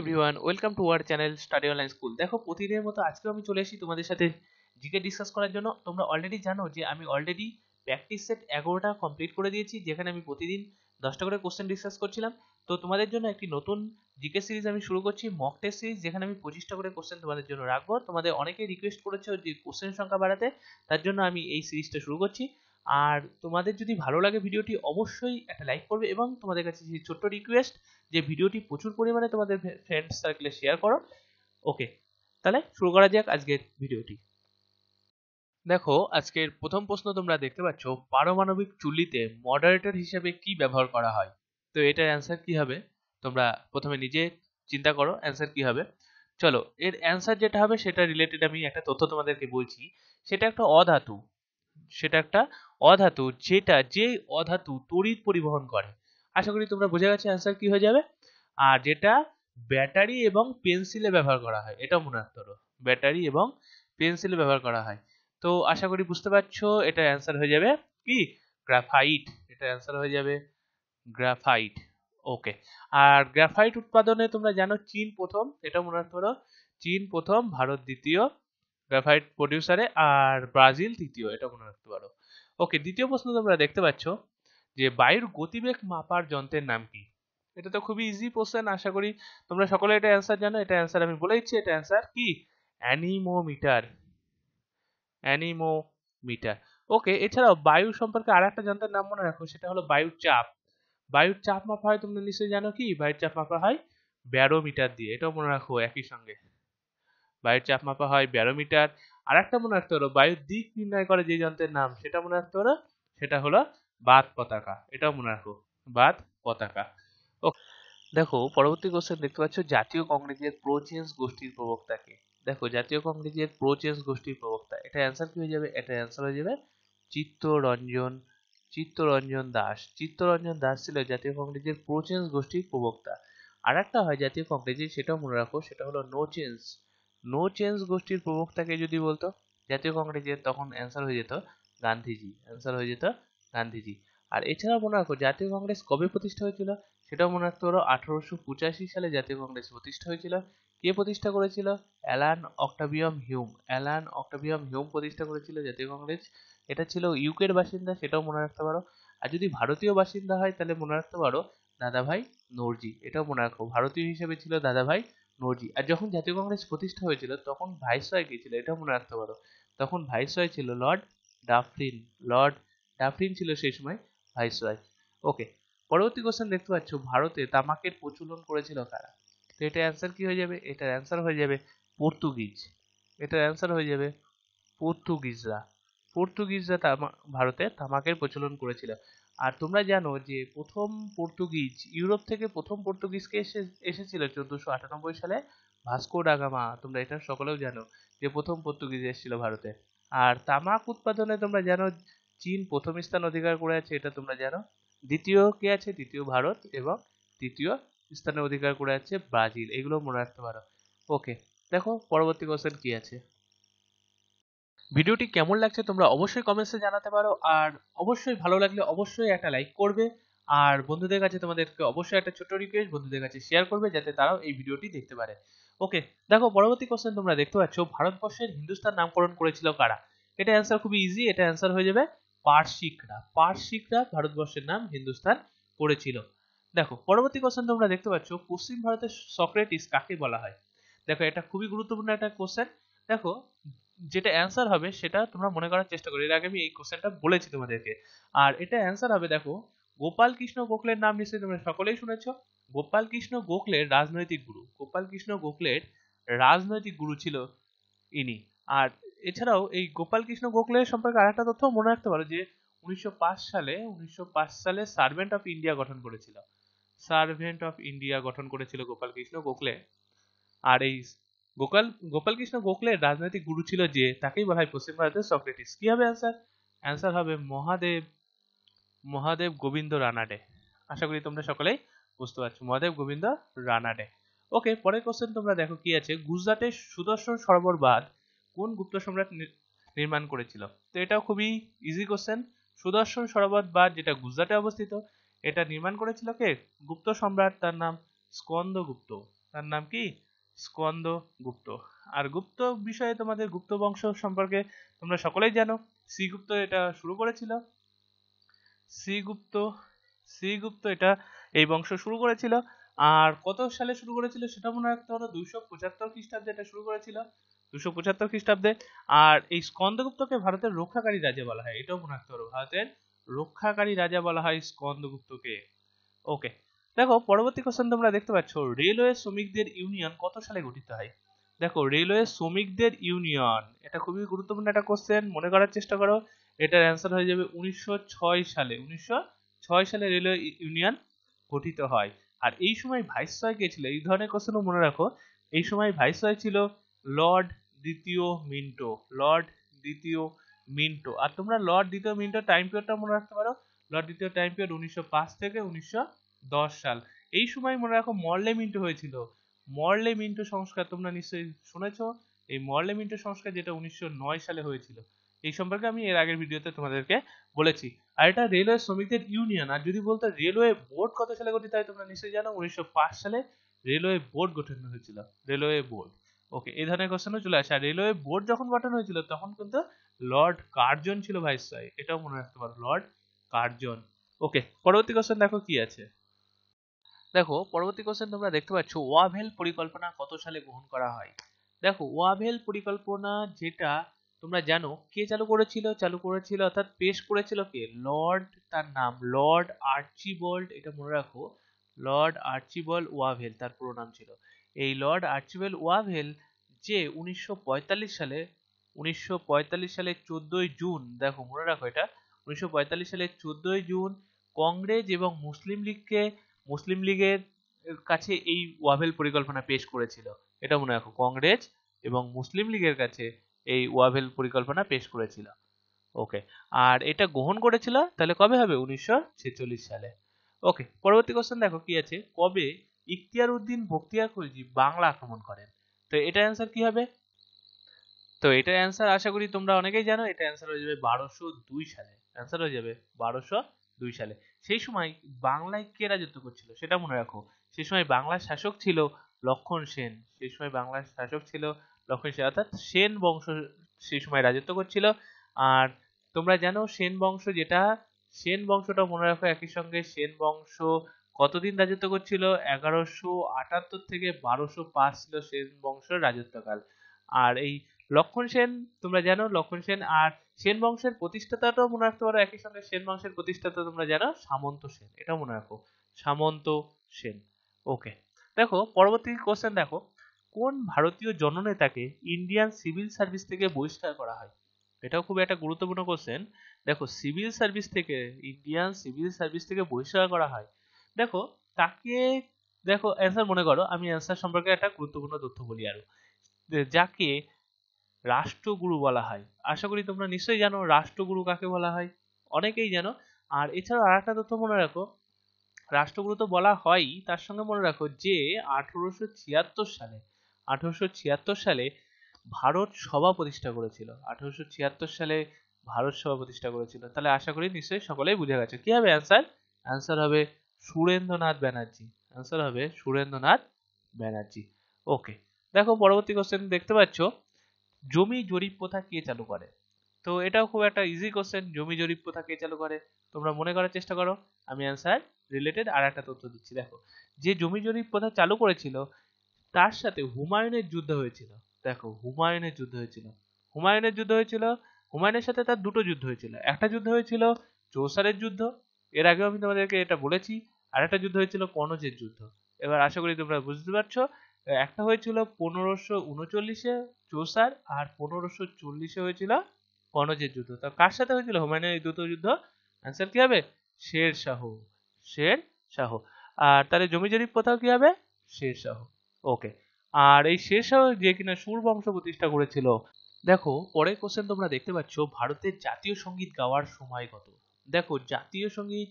Everyone welcome to our channel study online school দেখো, প্রতিদিনের মতো আজকেও আমি চলে এসেছি তোমাদের সাথে জিকে ডিসকাস করার জন্য। তোমরা অলরেডি জানো যে আমি অলরেডি প্র্যাকটিস সেট এগারোটা কমপ্লিট করে দিয়েছি, যেখানে আমি প্রতিদিন দশটা করে কোশ্চেন ডিসকাস করছিলাম। তো তোমাদের জন্য একটি নতুন জিকে সিরিজ আমি শুরু করছি মক টেস্ট সিরিজ যেখানে আমি পঁচিশটা করে কোশ্চেন তোমাদের জন্য রাখব। তোমাদের অনেকেই রিকোয়েস্ট করেছ যে কোশ্চেন সংখ্যা বাড়াতে, তার জন্য আমি এই সিরিজটা শুরু করছি। আর তোমাদের যদি ভালো লাগে ভিডিওটি, অবশ্যই একটা লাইক করবে এবং তোমাদের কাছে যে ছোট্ট রিকোয়েস্ট যে ভিডিওটি প্রচুর পরিমাণে তোমাদের ফ্রেন্ড সার্কেলে শেয়ার করো ওকে তাহলে শুরু করা যাক আজকের ভিডিওটি। দেখো, আজকের প্রথম প্রশ্ন তোমরা দেখতে পাচ্ছ, পারমাণবিক চুল্লিতে মডারেটর হিসেবে কি ব্যবহার করা হয়? তো এটার অ্যান্সার কি হবে? তোমরা প্রথমে নিজে চিন্তা করো অ্যান্সার কি হবে? চলো, এর অ্যান্সার যেটা হবে সেটা রিলেটেড আমি একটা তথ্য তোমাদেরকে বলছি। সেটা একটা অধাতু, সেটা একটা অধাতু, যেটা যে অধাতু তড়িৎ পরিবহন করে। আশা করি তোমরা বোঝা গেছে অ্যান্সার কি হয়ে যাবে? আর যেটা ব্যাটারি এবং পেন্সিলে ব্যবহার করা হয় এটা মনে রাখতে ব্যাটারি এবং পেন্সিলে ব্যবহার করা হয়। তো আশা করি বুঝতে পারছ, এটা অ্যান্সার হয়ে যাবে কি? গ্রাফাইট এটা অ্যান্সার হয়ে যাবে। গ্রাফাইট ওকে আর গ্রাফাইট উৎপাদনে তোমরা জানো চীন প্রথম এটা মনে রাখতে চীন প্রথম, ভারত দ্বিতীয় গ্রাফাইট প্রডিউসারে আর ব্রাজিল তৃতীয় এটা মনে রাখতে পারো। ওকে দ্বিতীয় প্রশ্ন তোমরা দেখতে পাচ্ছ যে বায়ুর গতিবেগ মাপার যন্ত্রের নাম কি? এটা তো খুবই ইজি কোশ্চেন আশা করি তোমরা সকলে এটা অ্যান্সার জানো। এটা অ্যান্সার আমি বলে দিচ্ছি, এটা অ্যান্সার কি? অ্যানিমোমিটার অ্যানিমোমিটার ওকে এছাড়াও বায়ু সম্পর্কে আর একটা যন্ত্রের নাম মনে রাখো, সেটা হলো বায়ুর চাপ। বায়ুর চাপ মাপা হয়, তোমরা নিশ্চয়ই জানো কি? বায়ুর চাপ মাপা হয় ব্যারোমিটার দিয়ে। এটাও মনে রাখো একই সঙ্গে। বায়ুর চাপ মাপা হয়, ব্যারোমিটার। আর একটা মনে রাখতে হলো বায়ুর দিক নির্ণয় করে যে যন্ত্রের নাম, সেটা মনে রাখতে হলো সেটা হলো বাদ পতাকা। এটাও মনে রাখো বাদ পতাকা। ও দেখো, পরবর্তী কোশ্চেন দেখতে পাচ্ছ, জাতীয় কংগ্রেসের প্রোচেন্স গোষ্ঠীর প্রবক্তাকে। দেখো, জাতীয় কংগ্রেসের প্রোচেন্স গোষ্ঠীর প্রবক্তা এটা অ্যান্সার কি হয়ে যাবে? এটা অ্যান্সার হয়ে যাবে, চিত্তরঞ্জন চিত্তরঞ্জন দাস। চিত্তরঞ্জন দাস ছিল জাতীয় কংগ্রেসের প্রোচেন্স গোষ্ঠীর প্রবক্তা। আর একটা হয় জাতীয় কংগ্রেসের, সেটাও মনে রাখো, সেটা হলো নো চেঞ্জ নো চেঞ্জ গোষ্ঠীর প্রবক্তাকে যদি বলতো, জাতীয় কংগ্রেসের তখন অ্যান্সার হয়ে যেত গান্ধীজি অ্যান্সার হয়ে যেত গান্ধীজি। আর এছাড়াও মনে রাখো, জাতীয় কংগ্রেস কবে প্রতিষ্ঠা হয়েছিল? সেটাও মনে রাখতে পারো, আঠারোশো পঁচাশি সালে জাতীয় কংগ্রেস প্রতিষ্ঠা হয়েছিল। কে প্রতিষ্ঠা করেছিল? Allan Octavian Hume. Allan Octavian Hume প্রতিষ্ঠা করেছিল জাতীয় কংগ্রেস। এটা ছিল ইউকের বাসিন্দা, সেটাও মনে রাখতে পারো। আর যদি ভারতীয় বাসিন্দা হয়, তাহলে মনে রাখতে পারো দাদাভাই নরজি। এটাও মনে রাখো, ভারতীয় হিসেবে ছিল দাদাভাই নরজি আর যখন জাতীয় কংগ্রেস প্রতিষ্ঠা হয়েছিল, তখন ভাইসরয় কে ছিল? এটা মনে রাখতে পারো। তখন ভাইসরয় ছিল লর্ড ডাফরিন। লর্ড ডাফরিন ছিল সেই সময় ভাইসরয়। ওকে, পরবর্তী কোশ্চেন দেখতে পাচ্ছ, ভারতে তামাকের প্রচলন করেছিল কারা? তো এটা অ্যান্সার কি হয়ে যাবে? এটার অ্যান্সার হয়ে যাবে পর্তুগিজ। এটার অ্যান্সার হয়ে যাবে পর্তুগিজরা। পর্তুগিজরা তামা ভারতে তামাকের প্রচলন করেছিল। আর তোমরা জানো যে প্রথম পর্তুগিজ, ইউরোপ থেকে প্রথম পর্তুগিজকে এসে, এসেছিল চোদ্দশো আটানব্বই সালে ভাস্কো ডাগামা তোমরা এটা সকলেও জানো যে প্রথম পর্তুগিজ এসেছিল ভারতে। আর তামাক উৎপাদনে তোমরা জানো চীন প্রথম স্থান অধিকার করে আছে, এটা তোমরা জানো। দ্বিতীয় কে আছে? দ্বিতীয় ভারত এবং তৃতীয় স্থানে অধিকার করে আছে ব্রাজিল। এগুলো মনে রাখতে পারো। ওকে দেখো পরবর্তী কোশ্চেন কি আছে? ভিডিওটি কেমন লাগছে তোমরা অবশ্যই কমেন্টসে জানাতে পারো, আর অবশ্যই ভালো লাগলে অবশ্যই একটা লাইক করবে, আর বন্ধুদের কাছে তোমাদেরকে অবশ্যই একটা ছোট রিকোয়েস্ট বন্ধুদের কাছে শেয়ার করবে, যাতে তারাও এই ভিডিওটি দেখতে পারে। ওকে দেখো, পরবর্তী কোশ্চেন তোমরা দেখতে পাচ্ছ, ভারতবর্ষের হিন্দুস্তান নামকরণ করেছিল কারা? এটা অ্যান্সার খুবই ইজি এটা অ্যান্সার হয়ে যাবে পার্সিকরা পার্সিকরা ভারতবর্ষের নাম হিন্দুস্তান করেছিল। দেখো, পরবর্তী কোশ্চেন তোমরা দেখতে পাচ্ছ, পশ্চিম ভারতের সক্রেটিস কাকে বলা হয়? দেখো, এটা খুবই গুরুত্বপূর্ণ একটা কোশ্চেন দেখো যেটা অ্যান্সার হবে সেটা তোমরা মনে করার চেষ্টা করো। এর আগে আমি এই কোশ্চেনটা বলেছি তোমাদেরকে। আর এটা অ্যান্সার হবে দেখো, গোপাল কৃষ্ণ গোখলের নাম নিশ্চয়ই তোমরা সকলেই শুনেছ। গোপাল কৃষ্ণ গোখলের রাজনৈতিক গুরু। গোপাল কৃষ্ণ গোখলের রাজনৈতিক গুরু ছিল ইনি। আর এছাড়াও এই গোপাল কৃষ্ণ গোখলের সম্পর্কে আরেকটা তথ্য মনে রাখতে পারো যে, উনিশশো পাঁচ সালে, উনিশশো পাঁচ সালে সার্ভেন্ট অফ ইন্ডিয়া গঠন করেছিল। সার্ভেন্ট অফ ইন্ডিয়া গঠন করেছিল গোপাল কৃষ্ণ গোখলে। আর এই গোপাল গোপাল কৃষ্ণ গোখলের রাজনৈতিক গুরু ছিল যে, তাকেই বলা হয় পশ্চিম ভারতের সক্রেটিস। কি হবে অ্যান্সার অ্যান্সার হবে মহাদেব মহাদেব গোবিন্দ রানাডে। আশা করি তোমরা সকলেই বুঝতে পারছ, মহাদেব গোবিন্দ রানাডে। ওকে পরের কোশ্চেন তোমরা দেখো কি আছে? গুজরাটের সুদর্শন সরোবর বাঁধ কোন গুপ্ত সম্রাট নির্মাণ করেছিল? তো এটাও খুবই ইজি কোশ্চেন সুদর্শন সরোবর বাঁধ যেটা গুজরাটে অবস্থিত, এটা নির্মাণ করেছিল কে? গুপ্ত সম্রাট, তার নাম স্কন্দগুপ্ত তার নাম কি? স্কন্দ গুপ্ত। আর গুপ্ত বিষয়ে তোমাদের গুপ্ত বংশ সম্পর্কে তোমরা সকলেই জানো। শ্রীগুপ্ত এটা শুরু করেছিল। শ্রীগুপ্ত শ্রীগুপ্ত এটা এই বংশ শুরু করেছিল। আর কত সালে শুরু করেছিল সেটা মনে রাখতে হলো দুইশো পঁচাত্তর খ্রিস্টাব্দে এটা শুরু করেছিল। দুশো পঁচাত্তর খ্রিস্টাব্দে। আর এই স্কন্দগুপ্তকে ভারতের রক্ষাকারী রাজা বলা হয়। এটাও মনে রাখতে পারো ভারতের রক্ষাকারী রাজা বলা হয় স্কন্দগুপ্তকে ওকে দেখো, পরবর্তী কোশ্চেন তোমরা দেখতে পাচ্ছ রেলওয়ে শ্রমিকদের ইউনিয়ন কত সালে গঠিত হয়? দেখো রেলওয়ে শ্রমিকদের ইউনিয়ন এটা খুবই গুরুত্বপূর্ণ একটা কোশ্চেন মনে করার চেষ্টা করো, এটার অ্যান্সার হয়ে যাবে উনিশশো ছয় সালে। উনিশশো ছয় সালে রেলওয়ে ইউনিয়ন গঠিত হয়। আর এই সময় ভাইসরয় কে ছিল? এই ধরনের কোশ্চেনও মনে রাখো। এই সময় ভাইসরয় ছিল লর্ড দ্বিতীয় মিন্টো লর্ড দ্বিতীয় মিন্টো। আর তোমরা লর্ড দ্বিতীয় মিন্টো টাইম পিরিয়ডটা মনে রাখতে পারো। লর্ড দ্বিতীয় টাইম পিরিয়ড উনিশশো পাঁচ থেকে উনিশশো সাল। এই সময় মনে রাখো মরলে মিন্টো হয়েছিল। মরলে মিন্টো সংস্কার তোমরা নিশ্চয়ই শুনেছো। এই মরলে মিন্টো সংস্কার যেটা উনিশশো নয় সালে হয়েছিল। এই সম্পর্কে আমি এর আগের ভিডিওতে তোমাদেরকে বলেছি। আর এটা রেলওয়ে শ্রমিকদের ইউনিয়ন। আর যদি বলতো রেলওয়ে বোর্ড কত সালে গঠিত হয় তোমরা নিশ্চয়ই জানো। উনিশশো পাঁচ সালে রেলওয়ে বোর্ড গঠন হয়েছিল। Railway board. ওকে, এই ধরনের কোশ্চেনও চলে আসে। আর রেলওয়ে বোর্ড যখন গঠন হয়েছিল, তখন কিন্তু লর্ড কার্জন ছিল ভাইসরয় এটাও মনে রাখতে পারো, লর্ড কার্জন। ওকে, পরবর্তী কোশ্চেন দেখো কি আছে? দেখো, পরবর্তী কোশ্চেন তোমরা দেখতে পাচ্ছ, ওয়াভেল পরিকল্পনা কত সালে গ্রহণ করা হয়? দেখো, ওয়াভেল পরিকল্পনা যেটা তোমরা জানো, কে চালু করেছিল? চালু করেছিল অর্থাৎ পেশ করেছিল কে? লর্ড, তার নাম লর্ড আর্চিবল্ড, এটা মনে রাখো, লর্ড আর্চিবল ওয়াভেল, তার পুরো নাম ছিল। এই লর্ড আর্চিবেল ওয়াভেল যে উনিশশো পঁয়তাল্লিশ সালে, উনিশশো সালে চোদ্দই জুন, দেখো মনে রাখো এটা, উনিশশো সালে চোদ্দই জুন কংগ্রেস এবং মুসলিম লীগকে মুসলিম লীগের কাছে এই ওয়াভেল পরিকল্পনা পেশ করেছিল। এটা মনে রাখো, কংগ্রেস এবং মুসলিম লীগের কাছে এই ওয়াভেল পরিকল্পনা পেশ করেছিল। ওকে, আর এটা গ্রহণ করেছিল তাহলে কবে হবে? উনিশশো ছেচল্লিশ সালে। ওকে, পরবর্তী কোশ্চেন দেখো কি আছে? কবে ইখতিয়ার উদ্দিন বখতিয়ার খলজি বাংলা আক্রমণ করেন? তো এটা অ্যান্সার কি হবে? তো এটা অ্যান্সার আশা করি তোমরা অনেকেই জানো এটা অ্যান্সার হয়ে যাবে বারোশো দুই সালে। অ্যান্সার হয়ে যাবে বারোশো দুই সালে। সেই সময় বাংলায় কে রাজত্ব করছিল সেটা মনে রাখো। সেই সময় বাংলার শাসক ছিল লক্ষণ সেন। সেই সময় বাংলার শাসক ছিল লক্ষণ সেন। অর্থাৎ সেন বংশ সেই সময় রাজত্ব করছিল। আর তোমরা জানো সেন বংশ যেটা? সেন বংশটা মনে রাখো একই সঙ্গে। সেন বংশ কতদিন রাজত্ব করছিল? এগারোশো আটাত্তর থেকে বারোশো পাঁচ ছিল সেন বংশের রাজত্বকাল। আর এই লক্ষণ সেন, তোমরা জানো, লক্ষণ সেন আর সেন বংশের প্রতিষ্ঠাতাটাও মনে রাখতে পারো একই সঙ্গে। সেন বংশের প্রতিষ্ঠাতা তোমরা জানো, সামন্ত সেন। এটাও মনে রাখো, সামন্ত সেন। ওকে দেখো, পরবর্তী কোশ্চেন দেখো। কোন ভারতীয় জননেতাকে ইন্ডিয়ান সিভিল সার্ভিস থেকে বহিষ্কার করা হয়? এটাও খুব একটা গুরুত্বপূর্ণ কোশ্চেন দেখো সিভিল সার্ভিস থেকে ইন্ডিয়ান সিভিল সার্ভিস থেকে বহিষ্কার করা হয়। দেখো, তাকে, দেখো অ্যান্সার মনে করো, আমি অ্যান্সার সম্পর্কে একটা গুরুত্বপূর্ণ তথ্য বলি আরও। যাকে রাষ্ট্রগুরু বলা হয়। আশা করি তোমরা নিশ্চয়ই জানো রাষ্ট্রগুরু কাকে বলা হয়? অনেকেই জানো। আর এছাড়াও আর একটা তথ্য মনে রাখো, রাষ্ট্রগুরু তো বলা হয়ই। তার সঙ্গে মনে রাখো যে আঠারোশো ছিয়াত্তর সালে, আঠারোশো ছিয়াত্তর সালে ভারত সভা প্রতিষ্ঠা করেছিল। আঠারোশো ছিয়াত্তর সালে ভারত সভা প্রতিষ্ঠা করেছিল। তাহলে আশা করি নিশ্চয়ই সকলেই বুঝে গেছে। কি হবে অ্যান্সার অ্যান্সার হবে সুরেন্দ্রনাথ ব্যানার্জি। অ্যান্সার হবে সুরেন্দ্রনাথ ব্যানার্জি। ওকে দেখো পরবর্তী কোশ্চেন দেখতে পাচ্ছ। জমি জরিপ প্রথা কে চালু করে? তো এটাও খুব একটা ইজি কোশ্চেন জমি জরিপ প্রথা কে চালু করে? তোমরা মনে করার চেষ্টা করো, আমি অ্যান্সার রিলেটেড আর একটা তথ্য দিচ্ছি, দেখো। যে জমি জরিপ প্রথা চালু করেছিল, তার সাথে হুমায়ুনের যুদ্ধ হয়েছিল। দেখো, হুমায়ুনের যুদ্ধ হয়েছিল। হুমায়ুনের যুদ্ধ হয়েছিল, হুমায়ুনের সাথে তার দুটো যুদ্ধ হয়েছিল। একটা যুদ্ধ হয়েছিল চৌসারের যুদ্ধ, এর আগেও আমি তোমাদেরকে এটা বলেছি, আর একটা যুদ্ধ হয়েছিল কনজের যুদ্ধ। এবার আশা করি তোমরা বুঝতে পারছ একটা হয়েছিল পনেরোশো উনচল্লিশে চৌসার আর পনেরোশো চল্লিশে হয়েছিল কনজের যুদ্ধ। তো কার সাথে হয়েছিল? হুমায়ুনের এই দুটো যুদ্ধ? অ্যান্সার কি হবে? শের শাহ। শের শাহ। আর তাহলে জমি জরিপ কোথাও কি হবে? শের শাহ। ওকে আর এই শের শাহ যে কিনা সুর বংশ প্রতিষ্ঠা করেছিল। দেখো, পরের কোশ্চেন তোমরা দেখতে পাচ্ছ, ভারতের জাতীয় সংগীত গাওয়ার সময় কত? দেখো, জাতীয় সংগীত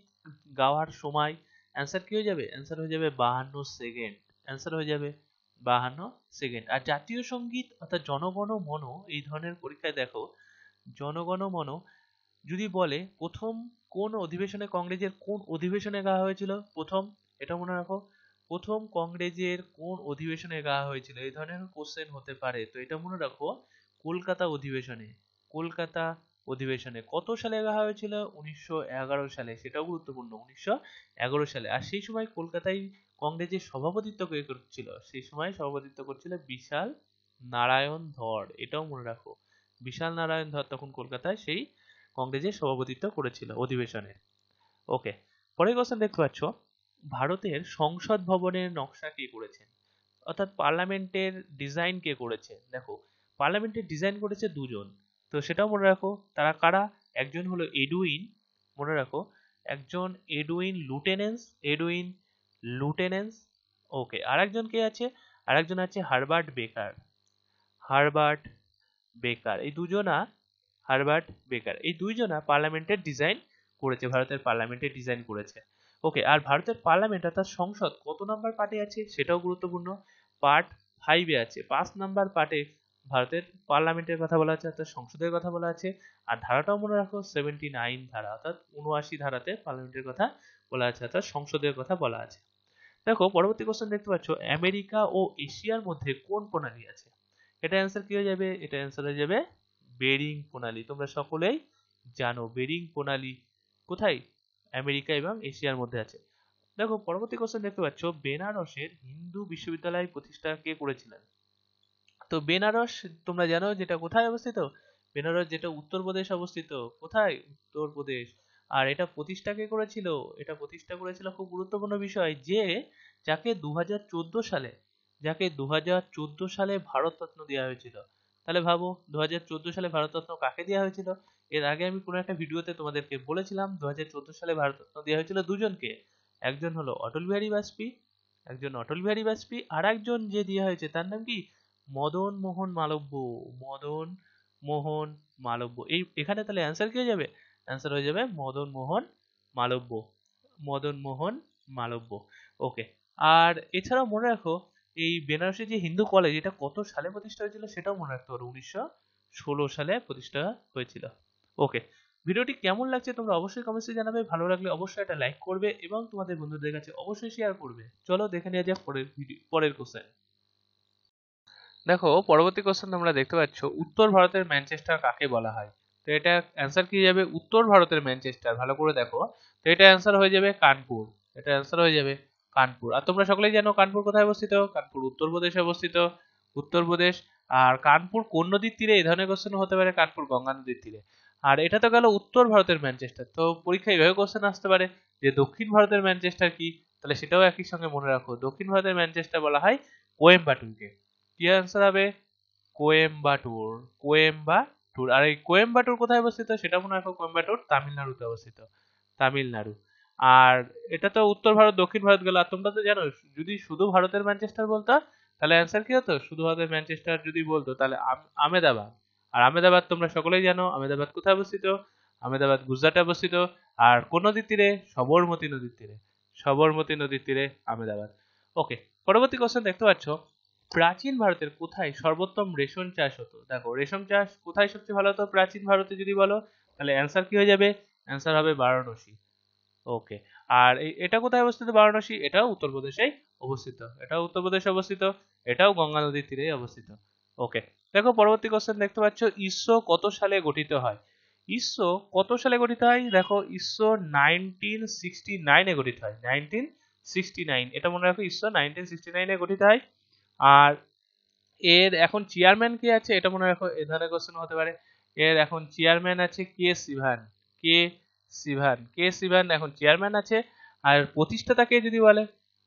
গাওয়ার সময় অ্যান্সার কি হয়ে যাবে? অ্যান্সার হয়ে যাবে বাহান্ন সেকেন্ড অ্যান্সার হয়ে যাবে বাহান্ন সেকেন্ড আর জাতীয় সংগীত অর্থাৎ জনগণ মন, এই ধরনের পরীক্ষায় দেখো, জনগণ মন যদি বলে প্রথম কোন অধিবেশনে কংগ্রেসের কোন অধিবেশনে গাওয়া হয়েছিল? প্রথম, এটা মনে রাখো, প্রথম কংগ্রেসের কোন অধিবেশনে গাওয়া হয়েছিল? এই ধরনের কোশ্চেন হতে পারে। তো এটা মনে রাখো, কলকাতা অধিবেশনে কলকাতা অধিবেশনে কত সালে গাওয়া হয়েছিল? উনিশশো এগারো সালে, সেটাও গুরুত্বপূর্ণ, উনিশশো এগারো সালে। আর সেই সময় কলকাতায় কংগ্রেসের সভাপতিত্ব কে করছিল, সেই সময় সভাপতিত্ব করছিল বিশাল নারায়ণ ধর। এটাও মনে রাখো, বিশাল নারায়ণ ধর তখন কলকাতায় সেই কংগ্রেসের সভাপতিত্ব করেছিল অধিবেশনে। ওকে পরের কোশ্চেন দেখতে পাচ্ছ, ভারতের সংসদ ভবনের নকশা কে করেছেন অর্থাৎ পার্লামেন্টের ডিজাইন কে করেছে? দেখো, পার্লামেন্টের ডিজাইন করেছে দুজন, তো সেটাও মনে রাখো, তারা কারা? একজন হলো এডুইন, মনে রাখো, একজন এডুইন লুটেনেন্স এডুইন লুটেনেন্স, ওকে, আরেকজন কে আছে? আরেকজন আছে হারবার্ট বেকার। হারবার্ট বেকার, এই দুজনা, হারবার্ট বেকার, এই দুইজনা পার্লামেন্টের ডিজাইন করেছে, ভারতের পার্লামেন্টের ডিজাইন করেছে। ওকে, আর ভারতের পার্লামেন্ট অর্থাৎ সংসদ কত নাম্বার পার্টে আছে সেটাও গুরুত্বপূর্ণ। পার্ট ফাইভে আছে, পাঁচ নাম্বার পার্টে ভারতের পার্লামেন্টের কথা বলা আছে, অর্থাৎ সংসদের কথা বলা আছে, আর ধারাটাও মনে রাখো সেভেন্টি নাইন ধারা, অর্থাৎ উনআশি ধারাতে পার্লামেন্টের কথা বলা আছে, অর্থাৎ সংসদের কথা বলা আছে। দেখো, পরবর্তী কোশ্চেন দেখতে পাচ্ছ, আমেরিকা ও এশিয়ার মধ্যে কোন প্রণালী আছে? এটা অ্যান্সার কি হয়ে যাবে? এটা অ্যান্সার হয়ে যাবে বেরিং প্রণালী। তোমরা সকলেই জানো বেরিং প্রণালী কোথায়? আমেরিকা এবং এশিয়ার মধ্যে আছে। দেখো, পরবর্তী কোশ্চেন দেখতে পাচ্ছ, বেনারসের হিন্দু বিশ্ববিদ্যালয় প্রতিষ্ঠা কে করেছিলেন? তো বেনারস, তোমরা জানো যেটা কোথায় অবস্থিত? বেনারস যেটা উত্তরপ্রদেশ অবস্থিত। কোথায়? উত্তরপ্রদেশ। আর এটা প্রতিষ্ঠা কে করেছিল? এটা প্রতিষ্ঠা করেছিল খুব গুরুত্বপূর্ণ বিষয় যে, যাকে দু হাজার চোদ্দ সালে, যাকে দু হাজার চোদ্দ সালে ভারতরত্ন দেওয়া হয়েছিল। তাহলে ভাবো দু হাজার চোদ্দ সালে ভারতরত্ন কাকে দেওয়া হয়েছিল? এর আগে আমি কোনো একটা ভিডিওতে তোমাদেরকে বলেছিলাম দু হাজার চোদ্দ সালে ভারতরত্ন দেওয়া হয়েছিল দুজনকে। একজন হলো অটল বিহারী বাজপেয়ী, একজন অটল বিহারী বাজপেয়ী, আর একজন যে দেওয়া হয়েছে, তার নাম কি? মদন মোহন মালব্য, মদন মোহন মালব্য। এই, এখানে তাহলে অ্যান্সার কি হয়ে যাবে? অ্যান্সার হয়ে যাবে মদন মোহন মালব্য। মদন মোহন মালব্য। ওকে আর এছাড়াও মনে রাখো, এই বেনারসি যে হিন্দু কলেজ এটা কত সালে প্রতিষ্ঠা হয়েছিল সেটাও মনে রাখতে পারো। উনিশশো ষোলো সালে প্রতিষ্ঠা হয়েছিল। ওকে ভিডিওটি কেমন লাগছে তোমরা অবশ্যই কমেন্টসে জানাবে। ভালো লাগলে অবশ্যই একটা লাইক করবে এবং তোমাদের বন্ধুদের কাছে অবশ্যই শেয়ার করবে। চলো দেখে নেওয়া যাক পরের ভিডিও পরের কোশ্চেন দেখো, পরবর্তী কোশ্চেন তোমরা দেখতে পাচ্ছ, উত্তর ভারতের ম্যানচেস্টার কাকে বলা হয়? তো এটা অ্যান্সার কি যাবে? উত্তর ভারতের ম্যানচেস্টার ভালো করে দেখো। তো এটা অ্যান্সার হয়ে যাবে কানপুর। এটা অ্যান্সার হয়ে যাবে কানপুর। আর তোমরা সকলেই জানো কানপুর কোথায় অবস্থিত? কানপুর উত্তরপ্রদেশে অবস্থিত। উত্তরপ্রদেশ আর কানপুর কোন নদীর তীরে? এই ধরনের কোশ্চেন হতে পারে কানপুর গঙ্গা নদীর তীরে। আর এটা তো গেল উত্তর ভারতের ম্যানচেস্টার তো পরীক্ষায় এভাবে কোশ্চেন আসতে পারে যে দক্ষিণ ভারতের ম্যানচেস্টার কি? তাহলে সেটাও একই সঙ্গে মনে রাখো। দক্ষিণ ভারতের ম্যানচেস্টার বলা হয় কোয়েম্বাটুরকে। কি অ্যান্সার হবে? কোয়েম্বাটুর। কোয়েম্বাটুর আর এই কোয়েম্বাটুর কোথায় অবস্থিত? সেটা মনে রাখো কোয়েম্বাটুর তামিলনাড়ুতে অবস্থিত। তামিলনাড়ু। আর এটা তো উত্তর ভারত, দক্ষিণ ভারত গেল। আর তোমরা তো জানো, যদি শুধু ভারতের ম্যানচেস্টার বলতো, তাহলে অ্যান্সার কি হতো? শুধু ভারতের ম্যানচেস্টার যদি বলতো, তাহলে আমেদাবাদ। আর আমেদাবাদ তোমরা সকলেই জানো, আমেদাবাদ কোথায় অবস্থিত? আমেদাবাদ গুজরাটে অবস্থিত। আর কোন নদীর তীরে? সবরমতী নদীর তীরে। সবরমতী নদীর তীরে আমেদাবাদ। ওকে পরবর্তী কোশ্চেন দেখতে পাচ্ছ। প্রাচীন ভারতের কোথায় সর্বোত্তম রেশম চাষ হতো? দেখো, রেশম চাষ কোথায় সবচেয়ে ভালো হতো? প্রাচীন ভারতে যদি বলো, তাহলে অ্যান্সার কি হয়ে যাবে? অ্যান্সার হবে বারাণসী। ওকে আর এটা কোথায় অবস্থিত? বারাণসী, এটাও উত্তরপ্রদেশেই অবস্থিত। এটাও উত্তরপ্রদেশে অবস্থিত, এটাও গঙ্গা নদীর তীরে অবস্থিত। ওকে দেখো, পরবর্তী কোশ্চেন দেখতে পাচ্ছ, ইসরো কত সালে গঠিত হয়? ইসরো কত সালে গঠিত হয়? দেখো, ইসরো নাইনটিন সিক্সটি নাইনে গঠিত হয়। নাইনটিন সিক্সটি নাইন এটা মনে রাখো, ইসরো নাইনটিন সিক্সটি নাইনে গঠিত হয়। আর এর এখন চেয়ারম্যান কে আছে? এটা মনে রাখো এ ধরনের কোশ্চেন হতে পারে। এর এখন চেয়ারম্যান আছে কে সিভান? কে সিভান? কে সিভান এখন চেয়ারম্যান আছে। আর প্রতিষ্ঠাতা কে যদি বলে?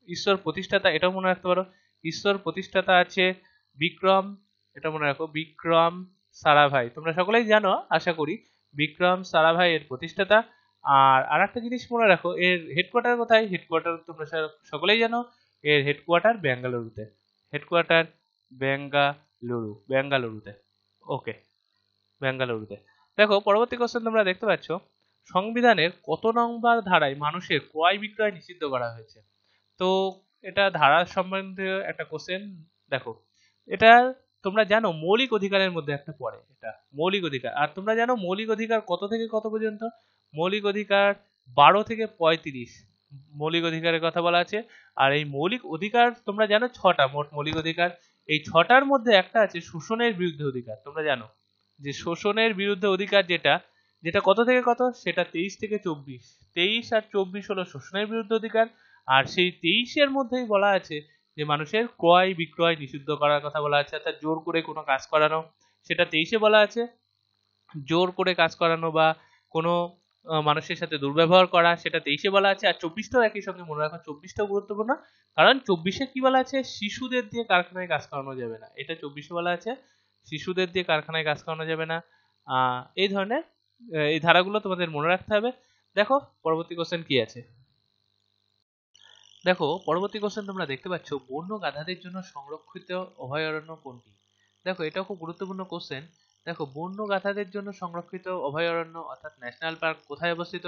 ঈশ্বর প্রতিষ্ঠাতা, এটাও মনে রাখতে পারো। ঈশ্বর প্রতিষ্ঠাতা আছে বিক্রম, এটা মনে রাখো, বিক্রম সারাভাই। তোমরা সকলেই জানো, আশা করি, বিক্রম সারাভাই এর প্রতিষ্ঠাতা। আর আরেকটা জিনিস মনে রাখো, এর হেডকোয়ার্টার কোথায়? হেডকোয়ার্টার তোমরা সকলেই জানো, এর হেডকোয়ার্টার বেঙ্গালুরুতে হেডকোয়ার্টার বেঙ্গালুরু বেঙ্গালুরুতে ওকে বেঙ্গালুরুতে দেখো, পরবর্তী কোশ্চেন তোমরা দেখতে পাচ্ছ, সংবিধানের কত নম্বর ধারায় মানুষের ক্রয় বিক্রয় নিষিদ্ধ করা হয়েছে? তো এটা ধারা সম্বন্ধে একটা কোশ্চেন দেখো। এটা তোমরা জানো, মৌলিক অধিকারের মধ্যে একটা পড়ে এটা, মৌলিক অধিকার। আর তোমরা জানো, মৌলিক অধিকার কত থেকে কত পর্যন্ত? মৌলিক অধিকার বারো থেকে পঁয়ত্রিশ। মৌলিক অধিকারের কথা বলা আছে। আর এই মৌলিক অধিকার তোমরা জানো ছটা, মোট মৌলিক অধিকার। এই ছটার মধ্যে একটা আছে শোষণের বিরুদ্ধে অধিকার, তোমরা জানো। যে শোষণের বিরুদ্ধে অধিকার যেটা যেটা কত থেকে কত? সেটা তেইশ থেকে চব্বিশ। তেইশ আর চব্বিশ হলো শোষণের বিরুদ্ধে অধিকার। আর সেই তেইশের মধ্যেই বলা আছে যে মানুষের ক্রয় বিক্রয় নিষিদ্ধ করার কথা বলা আছে, অর্থাৎ জোর করে কোনো কাজ করানো। সেটা তেইশে বলা আছে। জোর করে কাজ করানো বা কোনো মানুষের সাথে দুর্ব্যবহার করা, সেটা তেইশে বলা আছে, আর চব্বিশটাও একই সঙ্গে মনে রাখা, চব্বিশটাও গুরুত্বপূর্ণ, কারণ চব্বিশে কি বলা আছে? শিশুদের দিয়ে কারখানায় কাজ করানো যাবে না। এটা চব্বিশে বলা আছে, শিশুদের দিয়ে কারখানায় কাজ করানো যাবে না। এই ধরনের এই ধারাগুলো তোমাদের মনে রাখতে হবে। দেখো, পরবর্তী কোশ্চেন কি আছে? দেখো, পরবর্তী কোশ্চেন তোমরা দেখতে পাচ্ছ, বন্য গাধাদের জন্য সংরক্ষিত অভয়ারণ্য কোনটি? দেখো এটা খুব গুরুত্বপূর্ণ কোশ্চেন দেখো বন্য গাধাদের জন্য সংরক্ষিত অভয়ারণ্য অর্থাৎ ন্যাশনাল পার্ক কোথায় অবস্থিত?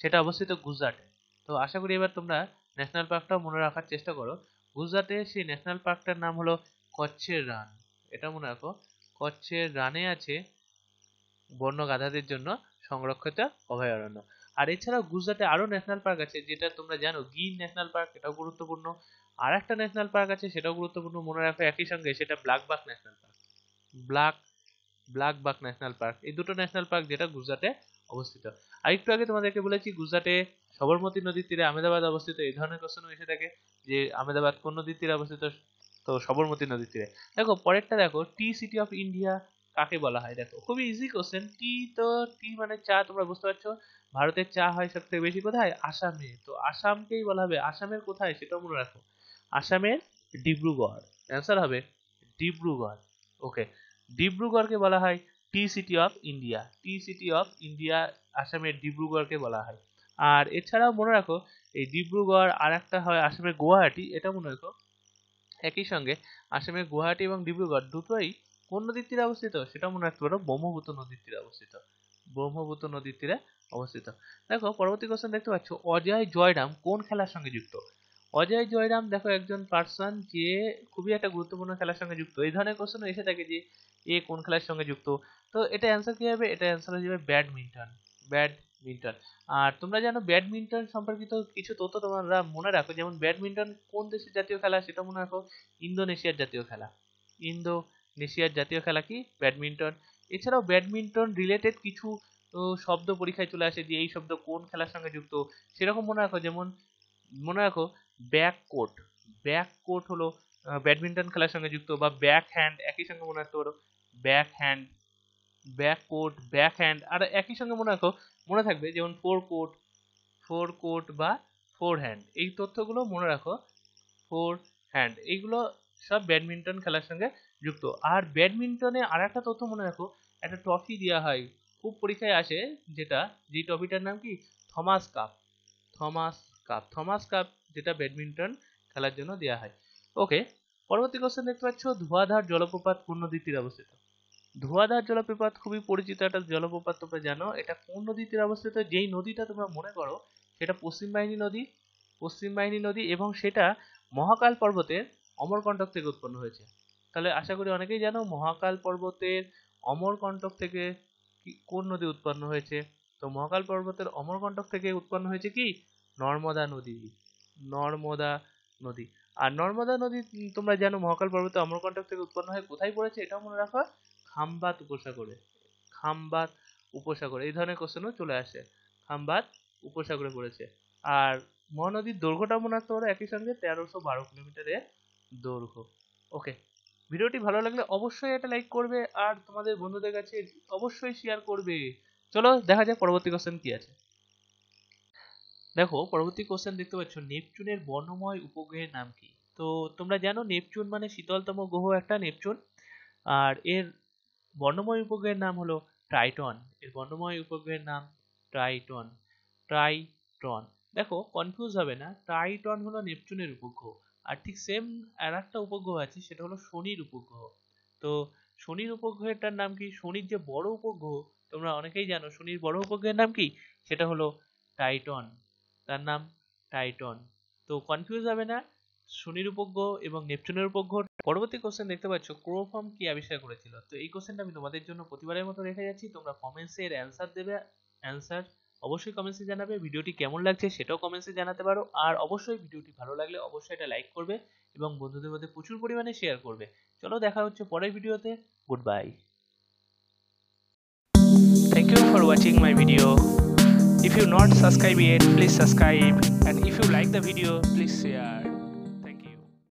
সেটা অবস্থিত গুজরাটে। তো আশা করি এবার তোমরা ন্যাশনাল পার্কটাও মনে রাখার চেষ্টা করো। গুজরাটে সেই ন্যাশনাল পার্কটার নাম হলো কচ্ছের রান। এটা মনে রাখো, কচ্ছের রানে আছে বন্য গাধাদের জন্য সংরক্ষিত অভয়ারণ্য। আর এছাড়াও গুজরাটে আরও ন্যাশনাল পার্ক আছে, যেটা তোমরা জানো গির ন্যাশনাল পার্ক এটাও গুরুত্বপূর্ণ। আর একটা ন্যাশনাল পার্ক আছে, সেটাও গুরুত্বপূর্ণ, মনে রাখো একই সঙ্গে, সেটা blackbuck national park black blackbuck national park এই দুটো ন্যাশনাল পার্ক যেটা গুজরাটে অবস্থিত। আর একটু আগে তোমাদেরকে বলেছি, গুজরাটে সবরমতী নদীর তীরে আহমেদাবাদ অবস্থিত। এই ধরনের কোশ্চেনও এসে থাকে যে আহমেদাবাদ কোন নদীর তীরে অবস্থিত? তো সবরমতী নদীর তীরে। দেখো, পরেরটা দেখো টি সিটি অফ ইন্ডিয়া কাকে বলা হয়? দেখো, খুবই ইজি কোশ্চেন টি তো টি মানে চা, তোমরা বুঝতে পারছ। ভারতের চা হয় সব থেকে বেশি কোথায়? আসামে। তো আসামকেই বলা হবে। আসামের কোথায়? সেটাও মনে রাখো। আসামের ডিব্রুগড়। অ্যান্সার হবে ডিব্রুগড়। ওকে ডিব্রুগড়কে বলা হয় tea city of India tea city of India আসামের ডিব্রুগড়কে বলা হয়। আর এছাড়াও মনে রাখো, এই ডিব্রুগড় আর একটা হয় আসামের গুয়াহাটি। এটা মনে রাখো, একই সঙ্গে আসামের গুয়াহাটি এবং ডিব্রুগড় দুটোই কোন নদীর তীরে অবস্থিত? সেটা মনে রাখতে পারো, ব্রহ্মপুত্র নদীর তীরে অবস্থিত। ব্রহ্মপুত্র নদীর তীরে অবস্থিত। দেখো, পরবর্তী কোশ্চেন দেখতে পাচ্ছ, অজয় জয়রাম কোন খেলার সঙ্গে যুক্ত? অজয় জয়রাম দেখো একজন পার্সন যে খুবই একটা গুরুত্বপূর্ণ খেলার সঙ্গে যুক্ত। এই ধরনের কোশ্চেন এসে থাকে যে এ কোন খেলার সঙ্গে যুক্ত? তো এটা অ্যান্সার কি হবে? এটা অ্যান্সার হয়ে যাবে ব্যাডমিন্টন। ব্যাডমিন্টন। আর তোমরা জানো ব্যাডমিন্টন সম্পর্কিত কিছু তথ্য তোমরা মনে রাখো, যেমন ব্যাডমিন্টন কোন দেশের জাতীয় খেলা সেটা মনে রাখো? ইন্দোনেশিয়ার জাতীয় খেলা। ইন্দোনেশিয়ার জাতীয় খেলা কি? ব্যাডমিন্টন। এছাড়াও ব্যাডমিন্টন রিলেটেড কিছু শব্দ পরীক্ষায় চলে আসে যে এই শব্দ কোন খেলার সঙ্গে যুক্ত? সেরকম মনে রাখো, যেমন মনে রাখো ব্যাক কোর্ট ব্যাক কোর্ট হলো ব্যাডমিন্টন খেলার সঙ্গে যুক্ত বা ব্যাক হ্যান্ড একই সঙ্গে মনে রাখতে পারো। Backhand backcourt backhand আর একই সঙ্গে মনে রাখো, মনে থাকবে যেমন ফোর কোর্ট ফোর কোর্ট বা ফোর হ্যান্ড এই তথ্যগুলো মনে রাখো ফোর হ্যান্ড এইগুলো সব ব্যাডমিন্টন খেলার সঙ্গে যুক্ত। আর ব্যাডমিন্টনে আর একটা তথ্য মনে রাখো, একটা ট্রফি দেওয়া হয়, খুব পরীক্ষায় আসে যেটা, যে ট্রফিটার নাম কি? Thomas cup Thomas cup Thomas cup যেটা ব্যাডমিন্টন খেলার জন্য দেওয়া হয়। ওকে পরবর্তী কোশ্চেন দেখতে পাচ্ছ, ধোয়াধার জলপ্রপাত কোন নদীর তীরে অবস্থিত। ধোয়াধার জলপ্রপাত খুবই পরিচিত একটা জলপ্রপাত তোমরা জানো। এটা কোন নদীর তীরে অবস্থিত? যেই নদীটা তোমরা মনে করো, সেটা পশ্চিম বাহিনী নদী, পশ্চিম বাহিনী নদী এবং সেটা মহাকাল পর্বতের অমরকণ্টক থেকে উৎপন্ন হয়েছে। তাহলে আশা করি অনেকেই জানো, মহাকাল পর্বতের অমরকণ্টক থেকে কোন নদী উৎপন্ন হয়েছে? তো মহাকাল পর্বতের অমরকণ্টক থেকে উৎপন্ন হয়েছে কি? নর্মদা নদী নর্মদা নদী। আর নর্মদা নদী তোমরা জানো মহাকাল পর্বতে অমরকণ্টক থেকে উৎপন্ন হয়ে কোথায় পড়েছে? এটাও মনে রাখো। খাম্বাত উপসাগরে খাম্বাত উপসাগরে, এই ধরনের কোশ্চেনও চলে আসে। খাম্বাত উপসাগরে পড়েছে। আর মহানদীর দৈর্ঘ্যটা মনে রাখতে পারো একই সঙ্গে তেরোশো বারো কিলোমিটারের দৈর্ঘ্য। ওকে ভিডিওটি ভালো লাগলে অবশ্যই এটা লাইক করবে আর তোমাদের বন্ধুদের কাছে অবশ্যই শেয়ার করবে। চলো দেখা যাক পরবর্তী কোশ্চেন কি আছে। দেখো, পরবর্তী কোশ্চেন দেখতে পাচ্ছ, নেপচুনের বর্ণময় উপগ্রহের নাম কি? তো তোমরা জানো, নেপচুন মানে শীতলতম গ্রহ একটা, নেপচুন। আর এর বর্ণময় উপগ্রহের নাম হলো ট্রাইটন। এর বর্ণময় উপগ্রহের নাম ট্রাইটন। ট্রাইটন। দেখো কনফিউজ হবে না। ট্রাইটন হলো নেপচুনের উপগ্রহ। আর ঠিক সেম আর একটা উপগ্রহ আছে, সেটা হলো শনির উপগ্রহ। তো শনির উপগ্রহেরটার নাম কি? শনির যে বড় উপগ্রহ, তোমরা অনেকেই জানো, শনির বড় উপগ্রহের নাম কি? সেটা হলো টাইটন তার নাম টাইটন তো কনফিউজ হবে না। শনির উপগ্রহ এবং নেপচুনের উপগ্রহ পরবর্তী কোশ্চেন দেখতে পাচ্ছ ক্রোফর্ম কি আবিষ্কার করেছিল? তো এই কোশ্চেনটা আমি তোমাদের জন্য প্রতিবারের মতো রেখে যাচ্ছি তোমরা কমেন্টসে এর অ্যান্সার দেবে অ্যান্সার অবশ্যই কমেন্টসে জানাবে ভিডিওটি কেমন লাগছে সেটাও কমেন্টসে জানাতে পারো আর অবশ্যই ভিডিওটি ভালো লাগলে অবশ্যই এটা লাইক করবে এবং বন্ধুদের মধ্যে প্রচুর পরিমাণে শেয়ার করবে। চলো দেখা হচ্ছে পরের ভিডিওতে goodbye thank you for watching my video If you not subscribe yet, please subscribe and if you like the video, please share.